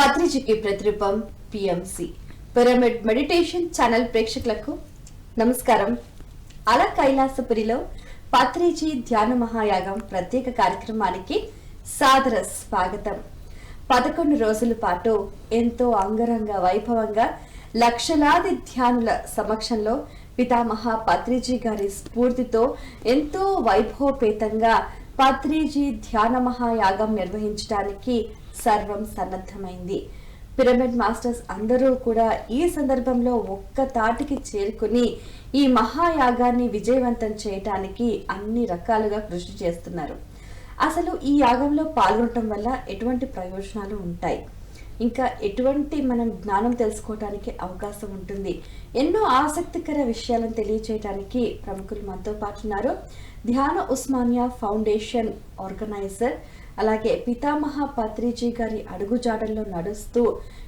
పత్రిజకి ప్రతిరూపం PMC pyramid meditation channel ప్రేక్షకులకు నమస్కారం. అల కైలాసపురిలో పత్రిజీ ధ్యాన మహాయాగం ప్రత్యేక కార్యక్రమానికి సాదర స్వాగతం. పదకొండు రోజుల పాటు ఎంతో అంగరంగ వైభవంగా లక్షలాది ధ్యానుల సమక్షంలో పితామహ పత్రిజీ గారి స్ఫూర్తితో ఎంతో వైభవపేతంగా పత్రిజీ ధ్యాన మహాయాగం నిర్వహించడానికి సర్వం సన్నద్ధమైంది. పిరమిడ్ మాస్టర్స్ అందరూ కూడా ఈ సందర్భంలో ఒక్క తాటికి చేరుకుని ఈ మహాయాగాన్ని విజయవంతం చేయటానికి అన్ని రకాలుగా కృషి చేస్తున్నారు. అసలు ఈ యాగంలో పాల్గొనటం వల్ల ఎటువంటి ప్రయోజనాలు ఉంటాయి? ఇంకా ఎటువంటి మనం జ్ఞానం తెలుసుకోవడానికి అవకాశం ఉంటుంది? ఎన్నో ఆసక్తికర విషయాలను తెలియచేయడానికి ప్రముఖులు మనతో పాటు ఉన్నారు ధ్యాన ఉస్మానియా ఫౌండేషన్ ఆర్గనైజర్ అలాగే పితామహ పత్రిజీ గారి అడుగుజాడల్లో నడుస్తూ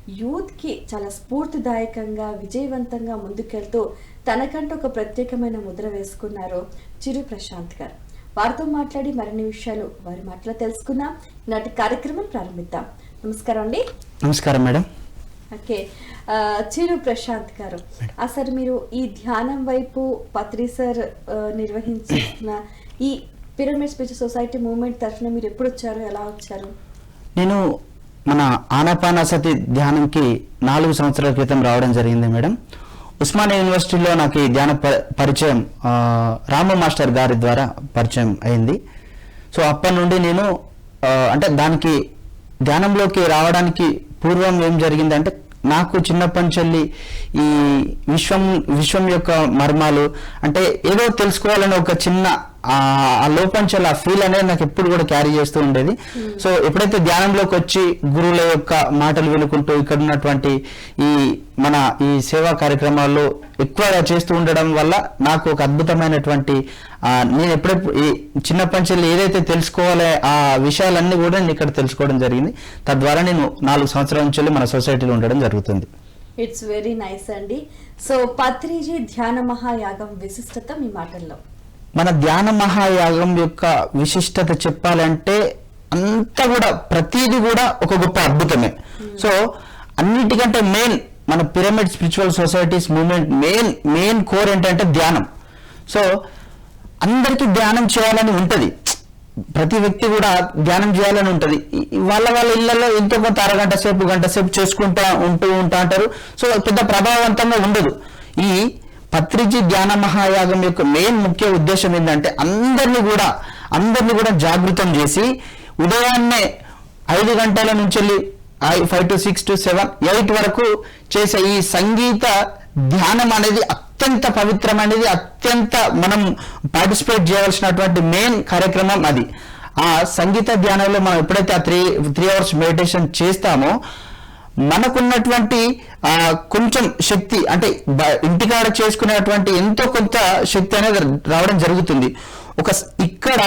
యూత్కి చాలా స్ఫూర్తిదాయకంగా విజయవంతంగా ముందుకెళ్తూ తనకంటూ ఒక ప్రత్యేకమైన ముద్ర వేసుకున్నారు చిరు ప్రశాంత్ గారు. వారితో మాట్లాడి మరిన్ని విషయాలు వారి మాటలో తెలుసుకుందాం. నాటి కార్యక్రమం ప్రారంభిద్దాం. నమస్కారం అండి. నమస్కారం మేడం. ఓకే. చిరు ప్రశాంత్ గారు అసలు మీరు ఈ ధ్యానం వైపు పత్రి సార్ నిర్వహించిన ఈ పిరమిడ్ స్పిరిచువల్ సొసైటీ మూవ్మెంట్ తరఫున మీరు ఎప్పుడు వచ్చారు? ఎలా వచ్చారు? నేను మన ఆనాపానాసతి ధ్యానంకి నాలుగు సంవత్సరాల క్రితం రావడం జరిగింది మేడం. ఉస్మానియా యూనివర్సిటీలో నాకు ఈ ధ్యాన పరిచయం రామ రాము మాస్టర్ గారి ద్వారా పరిచయం అయింది. సో అప్పటి నుండి నేను అంటే దానికి ధ్యానంలోకి రావడానికి పూర్వం ఏం జరిగిందంటే నాకు చిన్నప్పటి నుంచి ఈ విశ్వం విశ్వం యొక్క మర్మాలు అంటే ఏదో తెలుసుకోవాలని ఒక చిన్న ఆ లోపంచల ఫీల్ అనేది నాకు ఎప్పుడు కూడా క్యారీ చేస్తూ ఉండేది. సో ఎప్పుడైతే ధ్యానంలోకి వచ్చి గురువుల యొక్క మాటలు వినుకుంటూ ఇక్కడ ఉన్నటువంటి ఈ మన ఈ సేవా కార్యక్రమాల్లో ఎక్కువగా చేస్తూ ఉండడం వల్ల నాకు ఒక అద్భుతమైనటువంటి ఆ, నేను ఎప్పుడెప్పుడు ఈ చిన్నప్పటి నుంచి ఏదైతే తెలుసుకోవాలో ఆ విషయాలన్నీ కూడా నేను ఇక్కడ తెలుసుకోవడం జరిగింది. తద్వారా నేను నాలుగు సంవత్సరాల నుంచి మన సొసైటీలో ఉండడం జరుగుతుంది. ఇట్స్ వెరీ నైస్ అండి. సో పత్రిజీ ధ్యాన మహాయాగం విశిష్టత మీ మాటల్లో. మన ధ్యాన మహాయాగం యొక్క విశిష్టత చెప్పాలంటే అంతా కూడా ప్రతిదీ కూడా ఒక గొప్ప అద్భుతమే. సో అన్నిటికంటే మెయిన్ మన pyramid spiritual societies movement main main core ఏంటంటే ధ్యానం. సో అందరికీ ధ్యానం చేయాలని ఉంటుంది. ప్రతి వ్యక్తి కూడా ధ్యానం చేయాలని ఉంటుంది. వాళ్ళ వాళ్ళ ఇళ్ళలో ఎంతో కొంత అరగంట సేపు గంట సేపు చేసుకుంటా ఉంటూ ఉంటా అంటారు. సో పెద్ద ప్రభావవంతంగా ఉండదు. ఈ పత్రిజీ ధ్యాన మహాయాగం యొక్క మెయిన్ ముఖ్య ఉద్దేశం ఏంటంటే అందరినీ కూడా అందరినీ కూడా జాగృతం చేసి ఉదయాన్నే ఐదు గంటల నుంచి వెళ్ళి five to six to seven eight వరకు చేసే ఈ సంగీత ధ్యానం అనేది అత్యంత పవిత్రమైనది అత్యంత మనం పార్టిసిపేట్ చేయవలసినటువంటి మెయిన్ కార్యక్రమం అది. ఆ సంగీత ధ్యానంలో మనం ఎప్పుడైతే ఆ త్రీ త్రీ అవర్స్ మెడిటేషన్ చేస్తామో మనకున్నటువంటి కొంచెం శక్తి అంటే ఇంటికాడ చేసుకునేటువంటి ఎంతో కొంత శక్తి అనేది రావడం జరుగుతుంది. ఒక ఇక్కడ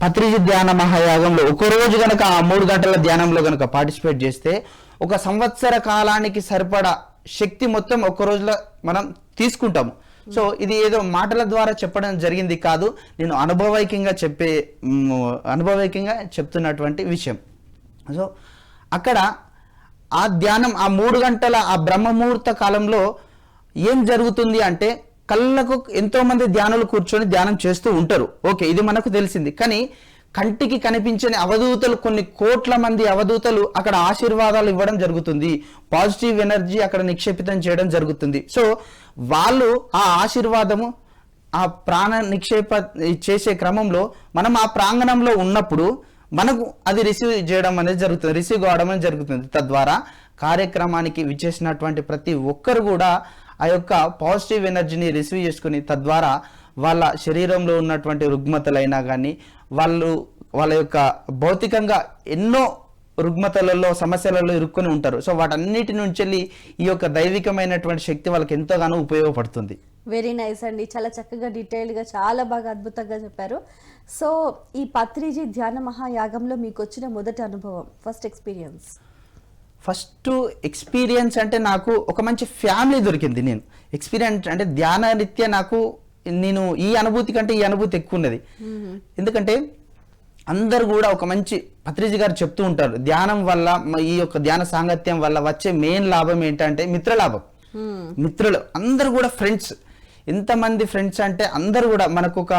పత్రిజ ధ్యాన మహాయాగంలో ఒక రోజు గనక ఆ మూడు గంటల ధ్యానంలో గనక పార్టిసిపేట్ చేస్తే ఒక సంవత్సర కాలానికి సరిపడా శక్తి మొత్తం ఒక రోజులో మనం తీసుకుంటాము. సో ఇది ఏదో మాటల ద్వారా చెప్పడం జరిగింది కాదు నేను అనుభవైకంగా చెప్పే మ్, అనుభవైకంగా చెప్తున్నటువంటి విషయం. సో అక్కడ ఆ ధ్యానం ఆ మూడు గంటల ఆ బ్రహ్మముహూర్త కాలంలో ఏం జరుగుతుంది అంటే కళ్ళకు ఎంతో మంది ధ్యానులు కూర్చొని ధ్యానం చేస్తూ ఉంటారు. ఓకే ఇది మనకు తెలిసింది. కానీ కంటికి కనిపించని అవధూతలు కొన్ని కోట్ల మంది అవధూతలు అక్కడ ఆశీర్వాదాలు ఇవ్వడం జరుగుతుంది. పాజిటివ్ ఎనర్జీ అక్కడ నిక్షేపితం చేయడం జరుగుతుంది. సో వాళ్ళు ఆ ఆశీర్వాదము ఆ ప్రాణ నిక్షేప చేసే క్రమంలో మనం ఆ ప్రాంగణంలో ఉన్నప్పుడు మనకు అది రిసీవ్ చేయడం అనేది జరుగుతుంది. రిసీవ్ కావడం అనేది జరుగుతుంది. తద్వారా కార్యక్రమానికి విచ్చేసినటువంటి ప్రతి ఒక్కరు కూడా ఆ యొక్క పాజిటివ్ ఎనర్జీని రిసీవ్ చేసుకుని తద్వారా వాళ్ళ శరీరంలో ఉన్నటువంటి రుగ్మతలైనా కానీ వాళ్ళు వాళ్ళ యొక్క భౌతికంగా ఎన్నో రుగ్మతలలో సమస్యలలో ఇరుక్కొని ఉంటారు. సో వాటన్నిటి నుంచి వెళ్ళి ఈ యొక్క దైవికమైనటువంటి శక్తి వాళ్ళకి ఎంతగానో ఉపయోగపడుతుంది. వెరీ నైస్ అండి. చాలా చక్కగా డీటెయిల్డ్గా చాలా బాగా అద్భుతంగా చెప్పారు. సో ఈ పత్రిజీ ధ్యాన మహాయాగంలో మీకు వచ్చిన మొదటి అనుభవం ఫస్ట్ ఎక్స్పీరియన్స్ ఫస్ట్ ఎక్స్పీరియన్స్ అంటే నాకు ఒక మంచి ఫ్యామిలీ దొరికింది నేను. ఎక్స్పీరియన్స్ అంటే ధ్యాన రీత్యా నాకు నేను ఈ అనుభూతి కంటే ఈ అనుభూతి ఎక్కువ ఉన్నది. ఎందుకంటే అందరు కూడా ఒక మంచి పత్రిజీ గారు చెప్తూ ఉంటారు. ధ్యానం వల్ల ఈ యొక్క ధ్యాన సాంగత్యం వల్ల వచ్చే మెయిన్ లాభం ఏంటంటే మిత్ర లాభం మిత్రులు అందరు కూడా ఫ్రెండ్స్ ఎంతమంది ఫ్రెండ్స్ అంటే అందరు కూడా మనకు ఒక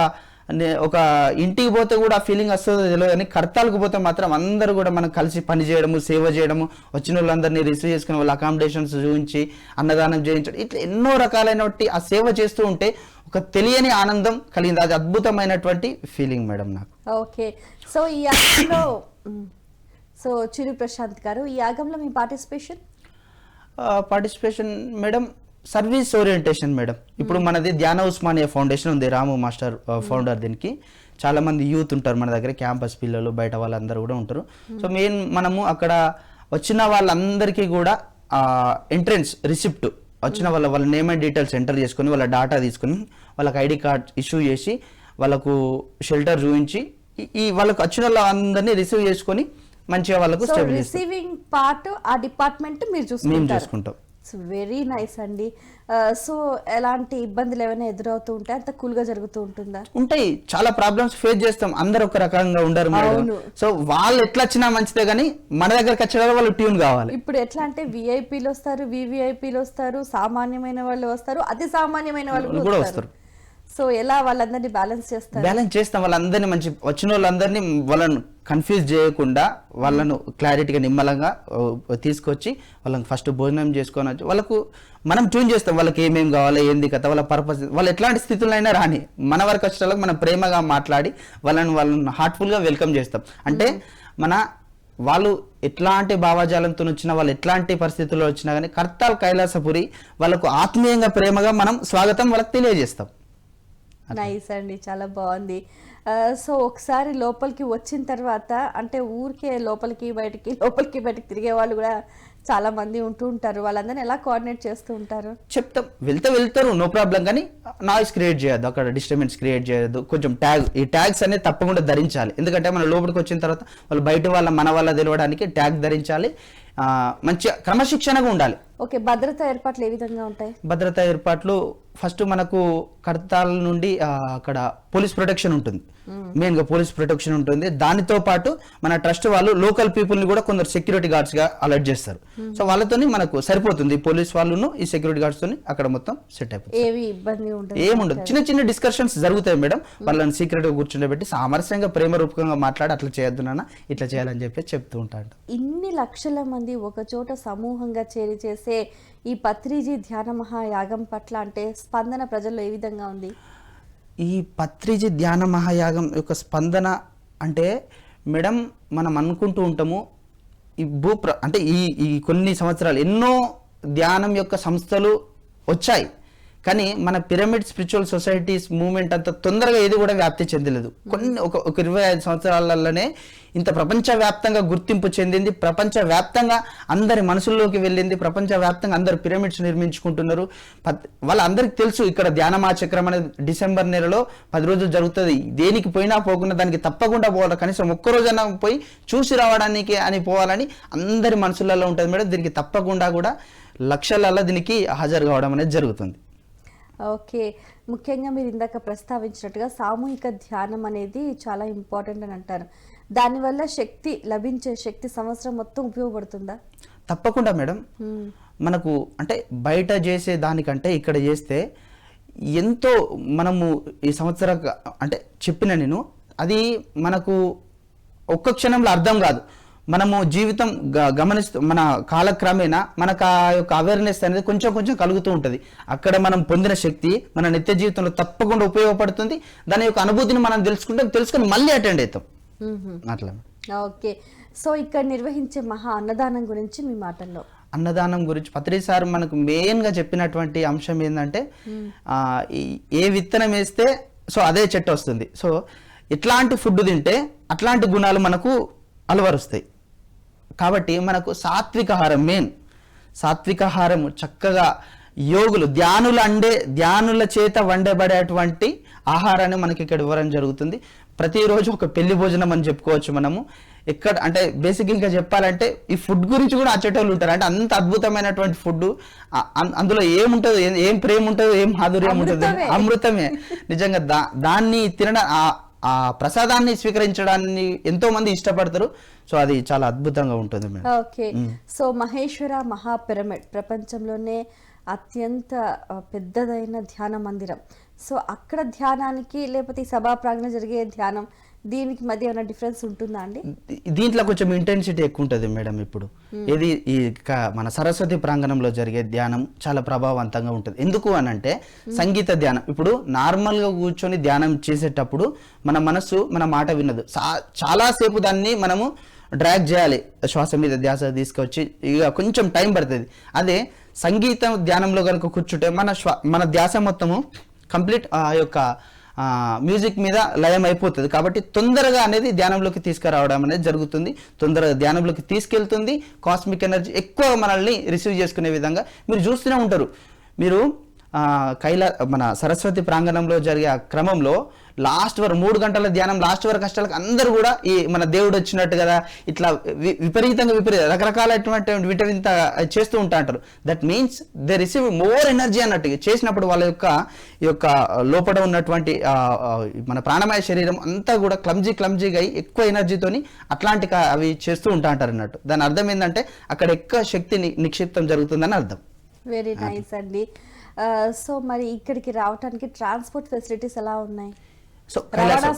ఒక ఇంటికి పోతే కూడా ఫీలింగ్ వస్తుందో తెలియదు కానీ కర్తాలకు పోతే మాత్రం అందరూ కూడా మనం కలిసి పని చేయడము సేవ చేయడము వచ్చిన వాళ్ళందరినీ రిసీవ్ చేసుకుని వాళ్ళ అకామిడేషన్స్ చూపించి అన్నదానం చేయించడం ఇట్లా ఎన్నో రకాలైనటువంటి ఆ సేవ చేస్తూ ఉంటే ఒక తెలియని ఆనందం కలిగింది. అది అద్భుతమైనటువంటి ఫీలింగ్ మేడం నాకు. ఓకే. సో ఈ యాగంలో సో చిరు ప్రశాంత్ గారు ఈ యాగంలో మీ participation participation madam service orientation madam. ఇప్పుడు మనది ధ్యాన ఉస్మానియా ఫౌండేషన్ ఉంది రాము మాస్టర్ ఫౌండర్ దీనికి. చాలా మంది యూత్ ఉంటారు మన దగ్గర క్యాంపస్ పిల్లలు బయట వాళ్ళందరూ కూడా ఉంటారు. సో మెయిన్ మనము అక్కడ వచ్చిన వాళ్ళందరికీ కూడా ఎంట్రన్స్ రిసిప్ట్ వచ్చిన వాళ్ళ వాళ్ళ నేమ్ అండ్ డీటెయిల్స్ ఎంటర్ చేసుకొని వాళ్ళ డాటా తీసుకొని వాళ్ళకి ఐడి కార్డ్ ఇష్యూ చేసి వాళ్ళకు షెల్టర్ చూపించి ఈ- వాళ్ళకు వచ్చిన వాళ్ళందరినీ రిసీవ్ చేసుకొని మంచిగా వాళ్ళకు రిసీవింగ్ పార్ట్ ఆ డిపార్ట్మెంట్ మీరు మేము చూసుకుంటారు. వెరీ నైస్ అండి. సో ఎలాంటి ఇబ్బందులు ఏమైనా ఎదురవుతూ ఉంటాయి అంత కూల్గా జరుగుతూ ఉంటుందా? ఉంటాయి. చాలా ప్రాబ్లమ్స్ ఫేస్ చేస్తాం. అందరు ఒక రకంగా ఉండరు. సో వాళ్ళు ఎట్లా వచ్చినా మంచిదే కానీ మన దగ్గరకు వచ్చేవాళ్ళు వాళ్ళు ట్యూన్ కావాలి. ఇప్పుడు ఎట్లా అంటే విఐపీలు వస్తారు వివిఐపీలు వస్తారు సామాన్యమైన వాళ్ళు వస్తారు అతి సామాన్యమైన వాళ్ళు కూడా వస్తారు. సో ఎలా వాళ్ళందరినీ బ్యాలెన్స్ చేస్తారు? బ్యాలెన్స్ చేస్తాం వాళ్ళందరినీ మంచి వచ్చిన వాళ్ళందరినీ వాళ్ళను కన్ఫ్యూజ్ చేయకుండా వాళ్ళను క్లారిటీగా నిమ్మలంగా తీసుకొచ్చి వాళ్ళని ఫస్ట్ భోజనం చేసుకొని వచ్చి వాళ్ళకు మనం ట్యూన్ చేస్తాం వాళ్ళకి ఏమేం కావాలి ఏంది కథ వాళ్ళ పర్పస్ వాళ్ళు ఎట్లాంటి స్థితిలో అయినా రాని మన వరకు వచ్చిన వాళ్ళకి మనం ప్రేమగా మాట్లాడి వాళ్ళని వాళ్ళని హార్ట్ఫుల్గా వెల్కమ్ చేస్తాం. అంటే మన వాళ్ళు ఎట్లాంటి భావజాలంతో వచ్చినా వాళ్ళు ఎట్లాంటి పరిస్థితుల్లో వచ్చినా కానీ కర్తాల్ కైలాసపురి వాళ్ళకు ఆత్మీయంగా ప్రేమగా మనం స్వాగతం వాళ్ళకి తెలియజేస్తాం. నైస్ అండి చాలా బాగుంది. సో ఒకసారి లోపలికి వచ్చిన తర్వాత అంటే ఊరికే లోపలికి బయటికి లోపలికి బయటికి తిరిగే వాళ్ళు కూడా చాలా మంది ఉంటూ ఉంటారు. వాళ్ళందరినీ ఎలా కోఆర్డినేట్ చేస్తూ ఉంటారు? చెప్తాం. వెళ్తే వెళ్తారు నో ప్రాబ్లం కానీ నాయిస్ క్రియేట్ చేయొద్దు. అక్కడ డిస్టర్బెన్స్ క్రియేట్ చేయొద్దు. కొంచెం ట్యాగ్ ఈ ట్యాగ్స్ అనేది తప్పకుండా ధరించాలి. ఎందుకంటే మన లోపలికి వచ్చిన తర్వాత వాళ్ళు బయట వాళ్ళ మన వాళ్ళ తెలవడానికి ట్యాగ్ ధరించాలి. ఆ, మంచిగా క్రమశిక్షణగా ఉండాలి. ఓకే భద్రత ఏర్పాట్లు ఏ విధంగా ఉంటాయి? భద్రతా ఏర్పాట్లు ఫస్ట్ మనకు కడతాల నుండి అక్కడ పోలీస్ ప్రొటెక్షన్ ఉంటుంది. మెయిన్గా పోలీస్ ప్రొటెక్షన్ ఉంటుంది. దానితో పాటు మన ట్రస్ట్ వాళ్ళు లోకల్ పీపుల్ని కూడా కొందరు సెక్యూరిటీ గార్డ్స్గా అలర్ట్ చేస్తారు. సో వాళ్ళతోని మనకు సరిపోతుంది. పోలీస్ వాళ్ళను ఈ సెక్యూరిటీ గార్డ్స్ తోని అక్కడ మొత్తం సెట్ అయిపోతుంది. ఏవి ఇబ్బంది ఉంటుంది ఏముండదు చిన్న చిన్న డిస్కషన్స్ జరుగుతాయి మేడం. వాళ్ళని సీక్రెట్గా కూర్చుండబెట్టి సామరస్యంగా ప్రేమ రూపకంగా మాట్లాడి అట్లా చేయొద్దు నాన్న ఇట్లా చేయాలని చెప్పి చెప్తూ ఉంటాడు. ఇన్ని లక్షల మంది ఒక చోట సమూహంగా చేరి చేసే ఈ పత్రిజీ ధ్యాన మహాయాగం పట్ల అంటే స్పందన ప్రజల్లో ఏ విధంగా ఉంది? ఈ పత్రిజీ ధ్యాన మహాయాగం యొక్క స్పందన అంటే మేడం మనం అనుకుంటూ ఉంటాము ఈ భూప్ర అంటే ఈ ఈ కొన్ని సంవత్సరాలు ఎన్నో ధ్యానం యొక్క సంస్థలు వచ్చాయి. కానీ మన పిరమిడ్ స్పిరిచువల్ సొసైటీస్ మూవ్మెంట్ అంత తొందరగా ఏది కూడా వ్యాప్తి చెందలేదు. కొన్ని ఒక ఒక ఇరవై ఐదు సంవత్సరాలలోనే ఇంత ప్రపంచవ్యాప్తంగా గుర్తింపు చెందింది. ప్రపంచవ్యాప్తంగా అందరి మనసుల్లోకి వెళ్ళింది. ప్రపంచవ్యాప్తంగా అందరు పిరమిడ్స్ నిర్మించుకుంటున్నారు. వాళ్ళందరికీ తెలుసు ఇక్కడ ధ్యానమాచక్రం అనేది డిసెంబర్ నెలలో పది రోజులు జరుగుతుంది. దేనికి పోయినా పోకుండా దానికి తప్పకుండా పోవాలి. కనీసం ఒక్కరోజైనా పోయి చూసి రావడానికి అని పోవాలని అందరి మనసులలో ఉంటుంది మేడం. దీనికి తప్పకుండా కూడా లక్షలలో దీనికి హాజరు కావడం అనేది జరుగుతుంది. ఓకే. ముఖ్యంగా మీరు ఇందాక ప్రస్తావించినట్టుగా సామూహిక ధ్యానం అనేది చాలా ఇంపార్టెంట్ అని అంటారు. దానివల్ల శక్తి లభించే శక్తి సంవత్సరం మొత్తం ఉపయోగపడుతుందా? తప్పకుండా మేడం. మనకు అంటే బయట చేసే దానికంటే ఇక్కడ చేస్తే ఎంతో మనము ఈ సంవత్సర అంటే చెప్పిన నేను అది మనకు ఒక్క క్షణంలో అర్థం కాదు. మనము జీవితం గ- గమనిస్తూ మన కాలక్రమేణా మనకు ఆ యొక్క అవేర్నెస్ అనేది కొంచెం కొంచెం కలుగుతూ ఉంటుంది. అక్కడ మనం పొందిన శక్తి మన నిత్య జీవితంలో తప్పకుండా ఉపయోగపడుతుంది. దాని యొక్క అనుభూతిని మనం తెలుసుకుంటే తెలుసుకొని మళ్ళీ అటెండ్ అవుతాం. అట్లా. ఓకే. సో ఇక్కడ నిర్వహించే మహా అన్నదానం గురించి మీ మాటల్లో. అన్నదానం గురించి పత్రి సార్ మనకు మెయిన్గా చెప్పినటువంటి అంశం ఏంటంటే ఏ విత్తనం వేస్తే సో అదే చెట్టు వస్తుంది. సో ఎట్లాంటి ఫుడ్ తింటే అట్లాంటి గుణాలు మనకు అలవరుస్తాయి. కాబట్టి మనకు సాత్వికాహారం మెయిన్ సాత్వికాహారం చక్కగా యోగులు ధ్యానులు అండే ధ్యానుల చేత వండబడేటువంటి ఆహారాన్ని మనకి ఇక్కడ ఇవ్వడం జరుగుతుంది. ప్రతిరోజు ఒక పెళ్ళి భోజనం అని చెప్పుకోవచ్చు మనము. ఎక్కడ అంటే బేసిక్ ఇంకా చెప్పాలంటే ఈ ఫుడ్ గురించి కూడా అచ్చేటోళ్ళు ఉంటారు. అంటే అంత అద్భుతమైనటువంటి ఫుడ్ అందులో ఏముంటుందో ఏం- ప్రేమ ఉంటుందో ఏం మాధుర్యం ఉంటుంది. అమృతమే. నిజంగా దా దాన్ని తినడం ఆ- ప్రసాదాన్ని స్వీకరించడాన్ని ఎంతో మంది ఇష్టపడతారు. సో అది చాలా అద్భుతంగా ఉంటుంది మేడం. ఓకే. సో మహేశ్వర మహా పిరమిడ్ ప్రపంచంలోనే అత్యంత పెద్దదైన ధ్యాన మందిరం. సో అక్కడ ధ్యానానికి లేకపోతే సభా ప్రాంగణ జరిగే ధ్యానం దీనికి మధ్య ఏమైనా డిఫరెన్స్ ఉంటుందా అండి? దీంట్లో కొంచెం ఇంటెన్సిటీ ఎక్కువ ఉంటుంది మేడం ఇప్పుడు. ఇది ఈ క- మన సరస్వతి ప్రాంగణంలో జరిగే ధ్యానం చాలా ప్రభావవంతంగా ఉంటుంది. ఎందుకు అని అంటే సంగీత ధ్యానం. ఇప్పుడు నార్మల్గా కూర్చొని ధ్యానం చేసేటప్పుడు మన మనసు మన మాట వినదు. చాలాసేపు దాన్ని మనము డ్రాగ్ చేయాలి. శ్వాస మీద ధ్యాస తీసుకొచ్చి ఇక కొంచెం టైం పడుతుంది. అదే సంగీతం ధ్యానంలో కనుక కూర్చుంటే మన శ్వా మన ధ్యాస మొత్తము కంప్లీట్ ఆ యొక్క మ్యూజిక్ మీద లయం అయిపోతుంది కాబట్టి తొందరగా అనేది ధ్యానంలోకి తీసుకురావడం అనేది జరుగుతుంది. తొందరగా ధ్యానంలోకి తీసుకెళ్తుంది. కాస్మిక్ ఎనర్జీ ఎక్కువ మనల్ని రిసీవ్ చేసుకునే విధంగా మీరు చూస్తూనే ఉంటారు. మీరు కైలా మన సరస్వతి ప్రాంగణంలో జరిగే ఆ క్రమంలో లాస్ట్ వరకు మూడు గంటల ధ్యానం లాస్ట్ వరకు కష్టాలకు అందరూ కూడా ఈ మన దేవుడు వచ్చినట్టు కదా ఇట్లా విపరీతంగా విపరీత రకరకాలైనటువంటి విపరీత చేస్తూ ఉంటా అంటారు. That means they receive more energy అన్నట్టు చేసినప్పుడు వాళ్ళ యొక్క ఈ యొక్క లోపల ఉన్నటువంటి మన ప్రాణమయ శరీరం అంతా కూడా క్లమ్జీ క్లమ్జీగా అయి ఎక్కువ ఎనర్జీతోని అట్లాంటి అవి చేస్తూ ఉంటా అంటారు అన్నట్టు. దాని అర్థం ఏంటంటే అక్కడ ఎక్కువ శక్తి ని- నిక్షిప్తం జరుగుతుందని అర్థం. వెరీ నైస్ అండి. సో మరి ఇక్కడికి రావడానికి ట్రాన్స్పోర్ట్ ఫెసిలిటీస్ ఎలా ఉన్నాయి? సో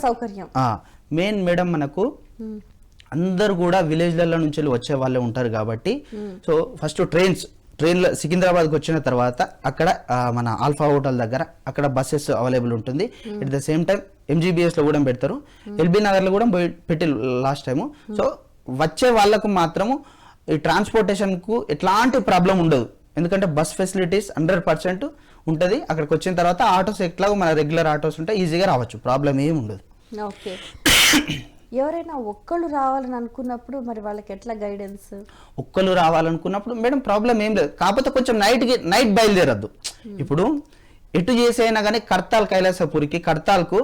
సౌకర్యం. మెయిన్ మేడం మనకు మ్మ్. అందరు కూడా విలేజ్లలో నుంచి వెళ్ళి వచ్చే వాళ్ళే ఉంటారు కాబట్టి సో ఫస్ట్ ట్రైన్స్ ట్రైన్లో సికింద్రాబాద్కి వచ్చిన తర్వాత అక్కడ మన ఆల్ఫా హోటల్ దగ్గర అక్కడ బస్సెస్ అవైలబుల్ ఉంటుంది. ఎట్ ద సేమ్ టైం ఎంజీబీఎస్లో కూడా పెడతారు. ఎల్బీ నగర్లో కూడా పెట్టి లాస్ట్ టైము సో వచ్చే వాళ్ళకు మాత్రము ఈ ట్రాన్స్పోర్టేషన్కు ఎట్లాంటి ప్రాబ్లం ఉండదు. ఎందుకంటే బస్ ఫెసిలిటీస్ హండ్రెడ్ పర్సెంట్ ఉంటుంది. అక్కడికి వచ్చిన తర్వాత ఆటోస్ ఎట్లాగో మన రెగ్యులర్ ఆటోస్ ఉంటే ఈజీగా రావచ్చు. ప్రాబ్లం ఏమి ఉండదు. ఓకే. ఎవరైనా ఒక్కళ్ళు రావాలని అనుకున్నప్పుడు మరి వాళ్ళకి ఎట్లా గైడెన్స్ ఒక్కరు రావాలనుకున్నప్పుడు మేడం ప్రాబ్లం ఏం లేదు. కాకపోతే కొంచెం నైట్కి నైట్ బయలుదేరద్దు. ఇప్పుడు ఎటు చేసైనా కానీ కర్తాల్ కైలాసపురికి కర్తాల్కు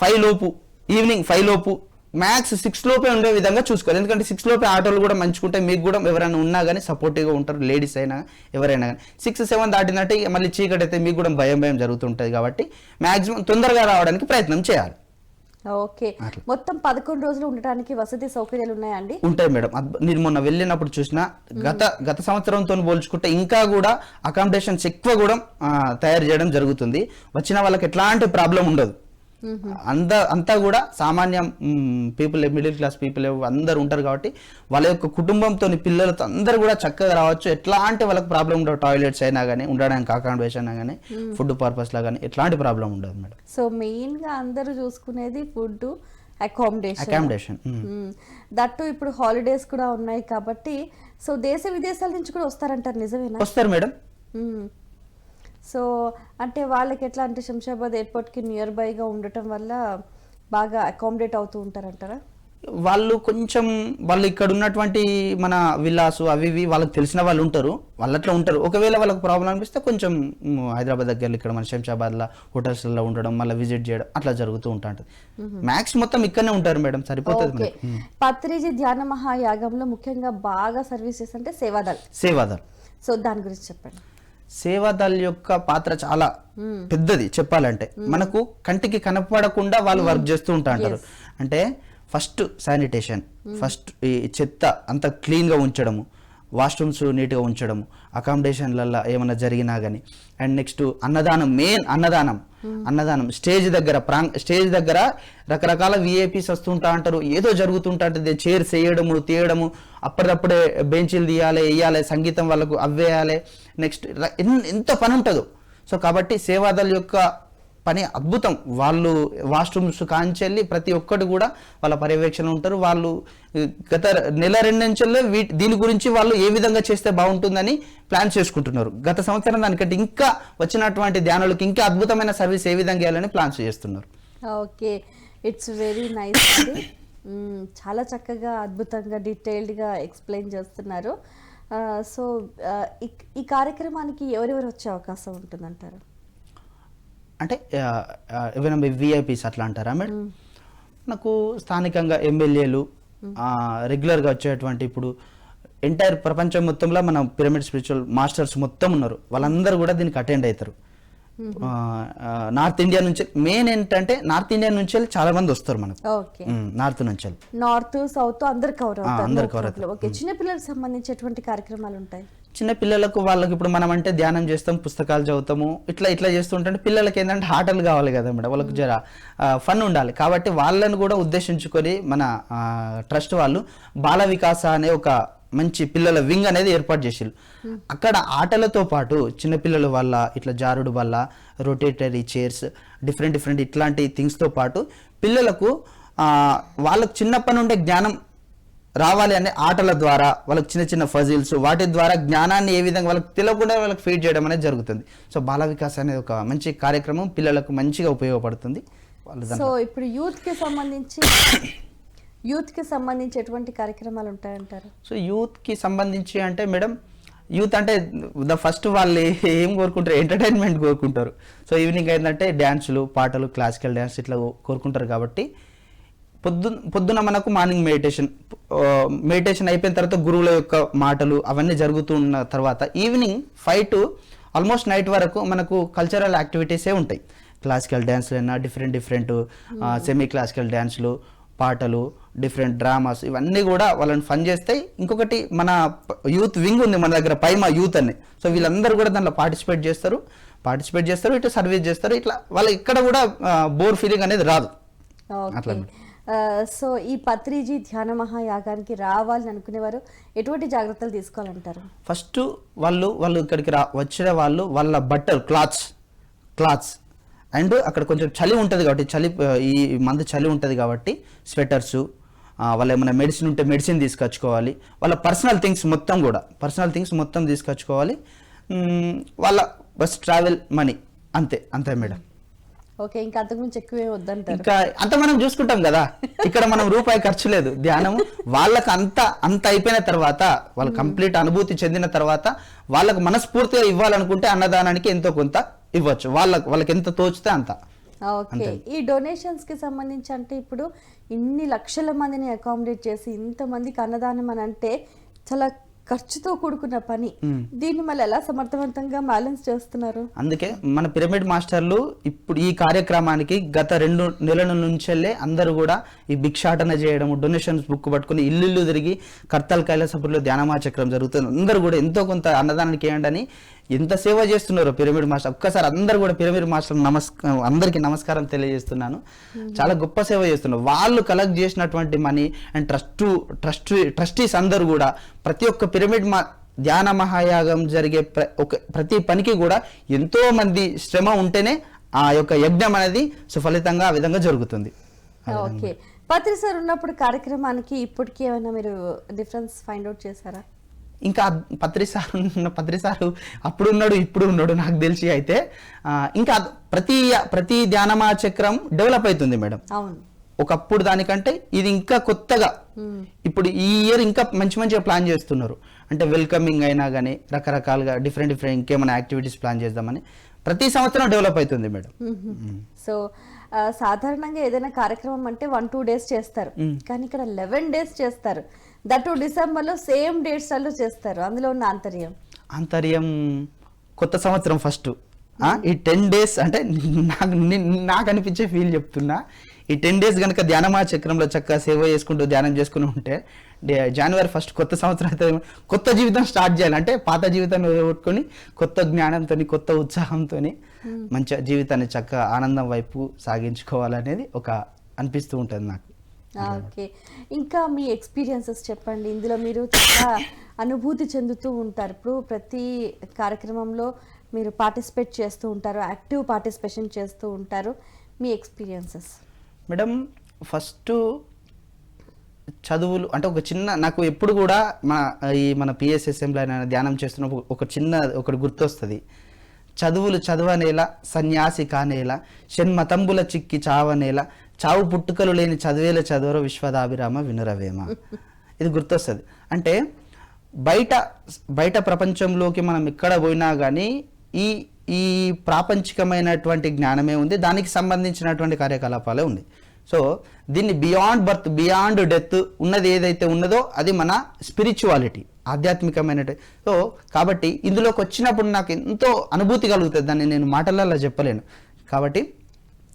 ఫైవ్ లోపు ఈవినింగ్ ఫైవ్ లోపు మ్యాక్స్ సిక్స్ లోపే ఉండే విధంగా చూసుకోవాలి. ఎందుకంటే సిక్స్ లోపే ఆటోలు కూడా మంచుకుంటే మీకు కూడా ఎవరైనా ఉన్నా కానీ సపోర్టివ్గా ఉంటారు. లేడీస్ అయినా ఎవరైనా కానీ సిక్స్ సెవెన్ దాటినట్టు మళ్ళీ చీకటి అయితే మీకు కూడా భయం భయం జరుగుతుంటుంది కాబట్టి మ్యాక్సిమం తొందరగా రావడానికి ప్రయత్నం చేయాలి. ఓకే. మొత్తం పదకొండు రోజులు ఉండటానికి వసతి సౌకర్యాలు ఉన్నాయండి? ఉంటాయి మేడం. నేను మొన్న వెళ్ళినప్పుడు చూసిన గత గత సంవత్సరంతో పోల్చుకుంటే ఇంకా కూడా అకామిడేషన్స్ ఎక్కువ కూడా తయారు చేయడం జరుగుతుంది. వచ్చిన వాళ్ళకి ఎట్లాంటి ప్రాబ్లం ఉండదు. అంత అంతా కూడా సామాన్య పీపుల్ మిడిల్ క్లాస్ పీపుల్ అందరు ఉంటారు కాబట్టి వాళ్ళ యొక్క కుటుంబంతో పిల్లలతో అందరు కూడా చక్కగా రావచ్చు. ఎట్లాంటి వాళ్ళకి ప్రాబ్లం ఉండదు టాయిలెట్స్ అయినా కానీ ఉండడానికి అకామిడేషన్ అయినా కానీ ఫుడ్ పర్పస్ లా కానీ ఎట్లాంటి ప్రాబ్లం ఉండదు మేడం. సో మెయిన్గా అందరూ చూసుకునేది ఫుడ్ అకామిడేషన్ అకామిడేషన్ దట్టు ఇప్పుడు హాలిడేస్ కూడా ఉన్నాయి కాబట్టి సో దేశ విదేశాల నుంచి కూడా వస్తారంటారు. నిజమేనా? వస్తారు మేడం. సో అంటే వాళ్ళకి ఎట్లా అంటే శంషాబాద్ ఎయిర్పోర్ట్కి నియర్ బైగా ఉండటం వల్ల బాగా అకామిడేట్ అవుతూ ఉంటారంటారా? వాళ్ళు కొంచెం వాళ్ళు ఇక్కడ ఉన్నటువంటి మన విల్లాసు అవి ఇవి వాళ్ళకి తెలిసిన వాళ్ళు ఉంటారు. వాళ్ళు అట్లా ఉంటారు. ఒకవేళ వాళ్ళకి ప్రాబ్లం అనిపిస్తే కొంచెం హైదరాబాద్ దగ్గర ఇక్కడ మన శంషాబాద్లో హోటల్స్లో ఉండడం మళ్ళీ విజిట్ చేయడం అట్లా జరుగుతూ ఉంటుంది మ్యాక్స్ మొత్తం ఇక్కడనే ఉంటారు మేడం. సరిపోతుంది పత్రిజీ ధ్యాన మహాయాగంలో ముఖ్యంగా బాగా సర్వీస్ చేస్తే అంటే సేవాదల్ సేవాదల్ సో దాని గురించి చెప్పండి. సేవాదల్ యొక్క పాత్ర చాలా పెద్దది చెప్పాలంటే. మనకు కంటికి కనపడకుండా వాళ్ళు వర్క్ చేస్తూ ఉంటారు అంటే ఫస్ట్ శానిటేషన్ ఫస్ట్ ఈ చెత్త అంత క్లీన్గా ఉంచడము వాష్రూమ్స్ నీట్గా ఉంచడము అకామిడేషన్లలో ఏమైనా జరిగినా కానీ అండ్ నెక్స్ట్ అన్నదానం మెయిన్ అన్నదానం. అన్నదానం స్టేజ్ దగ్గర ప్రాంగ్ స్టేజ్ దగ్గర రకరకాల విఐపీస్ వస్తుంటా అంటారు ఏదో జరుగుతుంటా ఉంటుంది చైర్స్ వేయడము తీయడము అప్పటికప్పుడే బెంచీలు తీయాలి వేయాలి సంగీతం వాళ్ళకు అవ్వేయాలి. నెక్స్ట్ ఎంత పని ఉంటుందో సో కాబట్టి సేవాదల్ యొక్క పని అద్భుతం. వాళ్ళు వాష్రూమ్స్ కాంచెల్లి ప్రతి ఒక్కటి కూడా వాళ్ళ పర్యవేక్షణ ఉంటారు. వాళ్ళు గత నెల రెండు నుంచెల్లే వీటి దీని గురించి వాళ్ళు ఏ విధంగా చేస్తే బాగుంటుందని ప్లాన్ చేసుకుంటున్నారు. గత సంవత్సరం దానికంటే ఇంకా వచ్చినటువంటి ధ్యానులకు ఇంకా అద్భుతమైన సర్వీస్ ఏ విధంగా చేయాలని ప్లాన్స్ చేస్తున్నారు. ఓకే. ఇట్స్ వెరీ నైస్ అండి. చాలా చక్కగా అద్భుతంగా డీటెయిల్డ్గా ఎక్స్ప్లెయిన్ చేస్తున్నారు. సో ఈ కార్యక్రమానికి ఎవరెవరు వచ్చే అవకాశం ఉంటుందంటారు? అంటే ఏవైనా విఐపీస్ అట్లా అంటారా మేడం? నాకు స్థానికంగా ఎమ్మెల్యేలు రెగ్యులర్గా వచ్చేటువంటి ఇప్పుడు ఎంటైర్ ప్రపంచం మొత్తంలో మన పిరమిడ్ స్పిరిచువల్ మాస్టర్స్ మొత్తం ఉన్నారు. వాళ్ళందరూ కూడా దీనికి అటెండ్ అవుతారు. నార్త్ ఇండియా నుంచి మెయిన్ ఏంటంటే నార్త్ ఇండియా నుంచి వెళ్ళి చాలా మంది వస్తారు మనకు. నార్త్ నుంచి నార్త్ సౌత్ అందరు కవర్ అందరు. ఓకే చిన్న పిల్లలకు సంబంధించి ఎటువంటి కార్యక్రమాలు ఉంటాయి? చిన్న పిల్లలకు వాళ్ళకి ఇప్పుడు మనం అంటే ధ్యానం చేస్తాం పుస్తకాలు చదువుతాము ఇట్లా ఇట్లా చేస్తుంటే పిల్లలకి ఏంటంటే ఆటలు కావాలి కదా మేడం. వాళ్ళకి జర ఫన్ ఉండాలి. కాబట్టి వాళ్ళని కూడా ఉద్దేశించుకొని మన ట్రస్ట్ వాళ్ళు బాల వికాస అనే ఒక మంచి పిల్లల వింగ్ అనేది ఏర్పాటు చేసిరు అక్కడ ఆటలతో పాటు చిన్నపిల్లల వల్ల ఇట్లా జారుడు వల్ల రొటేటరీ చైర్స్ డిఫరెంట్ డిఫరెంట్ ఇట్లాంటి థింగ్స్తో పాటు పిల్లలకు వాళ్ళకు చిన్నప్పటి నుండే జ్ఞానం రావాలి అనే ఆటల ద్వారా వాళ్ళకి చిన్న చిన్న ఫజిల్స్ వాటి ద్వారా జ్ఞానాన్ని ఏ విధంగా వాళ్ళకి తెలియకుండా వాళ్ళకి ఫీడ్ చేయడం అనేది జరుగుతుంది. సో బాల వికాస్ అనేది ఒక మంచి కార్యక్రమం పిల్లలకు మంచిగా ఉపయోగపడుతుంది. సో ఇప్పుడు యూత్కి సంబంధించి యూత్కి సంబంధించి ఎటువంటి కార్యక్రమాలు ఉంటాయంటారు? సో యూత్కి సంబంధించి అంటే మేడం యూత్ అంటే ద ఫస్ట్ వాళ్ళు ఏం కోరుకుంటారు? ఎంటర్టైన్మెంట్ కోరుకుంటారు. సో ఈవినింగ్ ఏంటంటే డ్యాన్సులు పాటలు క్లాసికల్ డ్యాన్స్ ఇట్లా కోరుకుంటారు కాబట్టి పొద్దు పొద్దున మనకు మార్నింగ్ మెడిటేషన్ మెడిటేషన్ అయిపోయిన తర్వాత గురువుల యొక్క మాటలు అవన్నీ జరుగుతున్న తర్వాత evening five to almost night వరకు మనకు కల్చరల్ యాక్టివిటీసే ఉంటాయి. క్లాసికల్ డ్యాన్స్లు అయినా డిఫరెంట్ డిఫరెంట్ సెమీ క్లాసికల్ డ్యాన్స్లు పాటలు డిఫరెంట్ డ్రామాస్ ఇవన్నీ కూడా వాళ్ళని ఫన్ చేస్తాయి ఇంకొకటి మన యూత్ వింగ్ ఉంది మన దగ్గర పైమా యూత్ అని. సో వీళ్ళందరూ కూడా దాంట్లో పార్టిసిపేట్ చేస్తారు. పార్టిసిపేట్ చేస్తారు ఇటు సర్వీస్ చేస్తారు. ఇట్లా వాళ్ళకి ఇక్కడ కూడా బోర్ ఫీలింగ్ అనేది రాదు. అట్లా సో ఈ పత్రిజీ ధ్యాన మహాయాగానికి రావాలని అనుకునేవారు. ఎటువంటి జాగ్రత్తలు తీసుకోవాలంటారు? ఫస్ట్ వాళ్ళు వాళ్ళు ఇక్కడికి రా వచ్చిన వాళ్ళు వాళ్ళ బట్టలు క్లాత్స్ క్లాత్స్. అండ్ అక్కడ కొంచెం చలి ఉంటుంది కాబట్టి చలి ఈ మందు చలి ఉంటుంది కాబట్టి స్వెటర్సు వాళ్ళ ఏమైనా మెడిసిన్ ఉంటే మెడిసిన్ తీసుకొచ్చుకోవాలి. వాళ్ళ పర్సనల్ థింగ్స్ మొత్తం కూడా పర్సనల్ థింగ్స్ మొత్తం తీసుకొచ్చుకోవాలి. వాళ్ళ బస్ ట్రావెల్ మనీ అంతే అంతే మేడం. ఓకే ఇంకా అంతకుమించి ఎక్కువే వద్దంటారు. ఇంకా అంత మనం చూసుకుంటాం కదా. ఇక్కడ మనం రూపాయి ఖర్చు లేదు ధ్యానం వాళ్ళకి అంత అంత అయిపోయిన తర్వాత వాళ్ళు కంప్లీట్ అనుభూతి చెందిన తర్వాత వాళ్ళకు మనస్ఫూర్తిగా ఇవ్వాలనుకుంటే అన్నదానానికి ఎంతో కొంత ఇవ్వచ్చు. వాళ్ళకి వాళ్ళకి ఎంత తోచితే అంత. ఓకే ఈ డొనేషన్స్కి సంబంధించి అంటే ఇప్పుడు ఇన్ని లక్షల మందిని అకామిడేట్ చేసి ఇంత మందికి అన్నదానం అని అంటే చాలా ఖర్చుతో కూడుకున్న పని. దీన్ని మళ్ళీ ఎలా సమర్థవంతంగా బ్యాలెన్స్ చేస్తున్నారు? అందుకే మన పిరమిడ్ మాస్టర్లు ఇప్పుడు ఈ కార్యక్రమానికి గత రెండు నెలల నుంచెల్లే అందరూ కూడా ఈ భిక్షాటన చేయడం డొనేషన్స్ బుక్ పట్టుకుని ఇల్లు తిరిగి కర్తల్ కైలాసపురిలో ధ్యానమాచక్రం జరుగుతుంది. అందరూ కూడా ఎంతో కొంత అన్నదానానికి అని ఎంత సేవ చేస్తున్నారు పిరమిడ్ మాస్టర్. ఒక్కసారి అందరూ కూడా పిరమిడ్ మాస్టర్ నమస్కారం అందరికీ నమస్కారం తెలియజేస్తున్నాను. చాలా గొప్ప సేవ చేస్తున్నారు. వాళ్ళు కలెక్ట్ చేసినటువంటి money and trust trust trustees అందరూ కూడా ప్రతి ఒక్క పిరమిడ్ మా ధ్యాన మహాయాగం జరిగే ప్ర ఒక ప్రతి పనికి కూడా ఎంతో మంది శ్రమ ఉంటేనే ఆ యొక్క యజ్ఞం అనేది సుఫలితంగా ఆ విధంగా జరుగుతుంది. ఓకే. పత్రి సార్ ఉన్నప్పుడు కార్యక్రమానికి ఇప్పటికి ఏమైనా మీరు డిఫరెన్స్ ఫైండ్ అవుట్ చేశారా? ఇంకా పత్రి సార్ ఉన్న పత్రి సారు అప్పుడు ఉన్నాడు ఇప్పుడు ఉన్నాడు నాకు తెలిసి అయితే. ఇంకా ప్రతి ప్రతి ధ్యానమా చక్రం డెవలప్ అవుతుంది మేడం. ఒకప్పుడు దానికంటే ఇది ఇంకా కొత్తగా. ఇప్పుడు ఈ ఇయర్ ఇంకా మంచి మంచిగా ప్లాన్ చేస్తున్నారు. అంటే వెల్కమింగ్ అయినా కానీ రకరకాలుగా డిఫరెంట్ డిఫరెంట్ ఇంకేమైనా యాక్టివిటీస్ ప్లాన్ చేద్దామని ప్రతి సంవత్సరం డెవలప్ అవుతుంది మేడం. సో సాధారణంగా ఏదైనా కార్యక్రమం అంటే వన్ టూ డేస్ చేస్తారు. కానీ ఇక్కడ లెవెన్ డేస్ చేస్తారు. దట్ డిసెంబర్లో సేమ్ డేట్స్లో చేస్తారు. అందులో ఉన్న ఆంతర్యం ఆంతర్యం కొత్త సంవత్సరం ఫస్ట్ ఈ టెన్ డేస్ అంటే నాకు నాకు అనిపించే ఫీల్ చెప్తున్నా. ఈ టెన్ డేస్ కనుక ధ్యానమా చక్రంలో చక్కగా సేవ చేసుకుంటూ ధ్యానం చేసుకుని ఉంటే జనవరి ఫస్ట్ కొత్త సంవత్సరం అయితే కొత్త జీవితం స్టార్ట్ చేయాలి. అంటే పాత జీవితాన్ని వదిలిపెట్టుకొని కొత్త జ్ఞానంతో కొత్త ఉత్సాహంతో మంచిగా జీవితాన్ని చక్కగా ఆనందం వైపు సాగించుకోవాలనేది ఒక అనిపిస్తూ ఉంటుంది నాకు. ఓకే ఇంకా మీ ఎక్స్పీరియన్సెస్ చెప్పండి. ఇందులో మీరు చాలా అనుభూతి చెందుతూ ఉంటారు. ఇప్పుడు ప్రతి కార్యక్రమంలో మీరు పార్టిసిపేట్ చేస్తూ ఉంటారు. యాక్టివ్ పార్టిసిపేషన్ చేస్తూ ఉంటారు. మీ ఎక్స్పీరియన్సెస్ మేడం ఫస్ట్ చదువులు అంటే ఒక చిన్న నాకు ఎప్పుడు కూడా మన ఈ మన పిఎస్ఎస్ఎంలో అయినా ధ్యానం చేస్తున్నప్పుడు ఒక చిన్న ఒకటి గుర్తొస్తుంది. చదువులు చదవనేలా సన్యాసి కానేలా షణ్మతంబుల చిక్కి చావనేలా చావు పుట్టుకలు లేని చదివేల చదువర విశ్వదాభిరామ వినురవేమ. ఇది గుర్తొస్తుంది. అంటే బయట బయట ప్రపంచంలోకి మనం ఎక్కడ పోయినా కానీ ఈ ఈ ప్రాపంచికమైనటువంటి జ్ఞానమే ఉంది. దానికి సంబంధించినటువంటి కార్యకలాపాలే ఉంది. సో దీన్ని బియాండ్ బర్త్ బియాండ్ డెత్ ఉన్నది ఏదైతే ఉన్నదో అది మన స్పిరిచువాలిటీ ఆధ్యాత్మికమైన సో కాబట్టి ఇందులోకి వచ్చినప్పుడు నాకు ఎంతో అనుభూతి కలుగుతుంది. దాన్ని నేను మాటలలో చెప్పలేను. కాబట్టి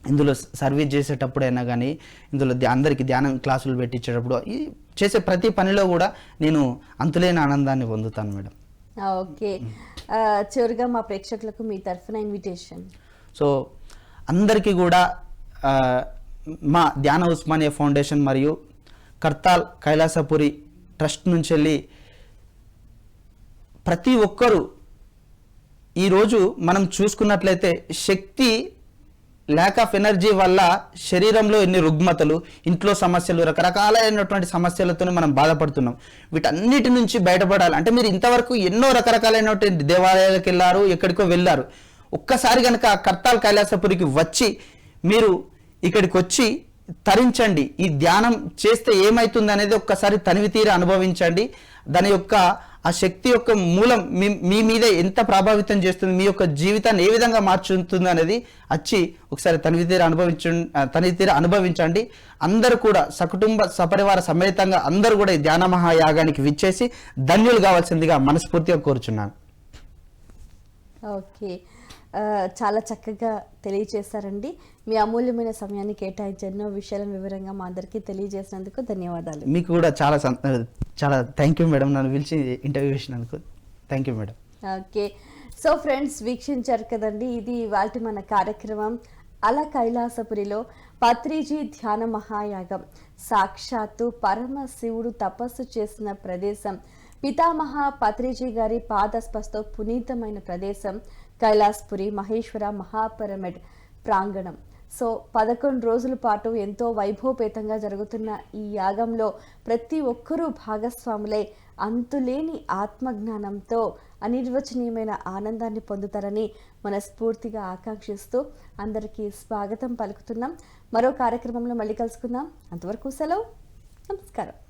ఇందులో సర్వీస్ చేసేటప్పుడైనా కానీ ఇందులో అందరికీ ధ్యానం క్లాసులు పెట్టించేటప్పుడు ఈ చేసే ప్రతి పనిలో కూడా నేను అంతులేని ఆనందాన్ని పొందుతాను మేడం. ఓకే. చివరిగా మా ప్రేక్షకులకు మీ తరఫున ఇన్విటేషన్ సో అందరికీ కూడా మా ధ్యాన ఉస్మానియా ఫౌండేషన్ మరియు కర్తాల్ కైలాసపురి ట్రస్ట్ నుంచి వెళ్ళి ప్రతి ఒక్కరూ ఈరోజు మనం చూసుకున్నట్లయితే శక్తి ల్యాక్ ఆఫ్ ఎనర్జీ వల్ల శరీరంలో ఎన్ని రుగ్మతలు ఇంట్లో సమస్యలు రకరకాలైనటువంటి సమస్యలతో మనం బాధపడుతున్నాం. వీటన్నిటి నుంచి బయటపడాలి. అంటే మీరు ఇంతవరకు ఎన్నో రకరకాలైనటువంటి దేవాలయాలకు వెళ్ళారు ఎక్కడికో వెళ్ళారు. ఒక్కసారి కనుక కర్తాల్ కైలాసపురికి వచ్చి మీరు ఇక్కడికి వచ్చి తరించండి. ఈ ధ్యానం చేస్తే ఏమైతుంది అనేది ఒక్కసారి తనివి తీర అనుభవించండి. దాని యొక్క ఆ శక్తి యొక్క మూలం మీ మీ మీద ఎంత ప్రభావితం చేస్తుంది మీ యొక్క జీవితాన్ని ఏ విధంగా మార్చుతుంది అనేది వచ్చి ఒకసారి తనివి తీర అనుభవించ తనివి తీర అనుభవించండి. అందరూ కూడా సకుటుంబ సపరివార సమేతంగా అందరూ కూడా ఈ ధ్యాన మహాయాగానికి విచ్చేసి ధన్యులు కావాల్సిందిగా మనస్ఫూర్తిగా కోరుచున్నాను. ఓకే. చాలా చక్కగా తెలియజేశారండి మీ అమూల్యమైన సమయాన్ని కేటాయించి ఎన్నో విషయాలను వివరంగా మా అందరికీ తెలియజేసినందుకు ధన్యవాదాలు. మీకు కూడా చాలా చాలా థ్యాంక్ యూ మేడం నన్ను పిలిచి ఇంటర్వ్యూ చేసినందుకు. Thank you madam okay. So friends వీక్షించారు కదండి ఇది వాటి మన కార్యక్రమం. అల కైలాసపురిలో పత్రిజీ ధ్యాన మహాయాగం. సాక్షాత్తు పరమశివుడు తపస్సు చేసిన ప్రదేశం. పితామహ పత్రిజీ గారి పాదస్పస్తో పునీతమైన ప్రదేశం. కైలాస్పురి మహేశ్వర మహాపిరమిడ్ ప్రాంగణం. సో పదకొండు రోజుల పాటు ఎంతో వైభవపేతంగా జరుగుతున్న ఈ యాగంలో ప్రతి ఒక్కరూ భాగస్వాములై అంతులేని ఆత్మజ్ఞానంతో అనిర్వచనీయమైన ఆనందాన్ని పొందుతారని మనస్ఫూర్తిగా ఆకాంక్షిస్తూ అందరికీ స్వాగతం పలుకుతున్నాం. మరో కార్యక్రమంలో మళ్ళీ కలుసుకుందాం. అంతవరకు సెలవు. నమస్కారం.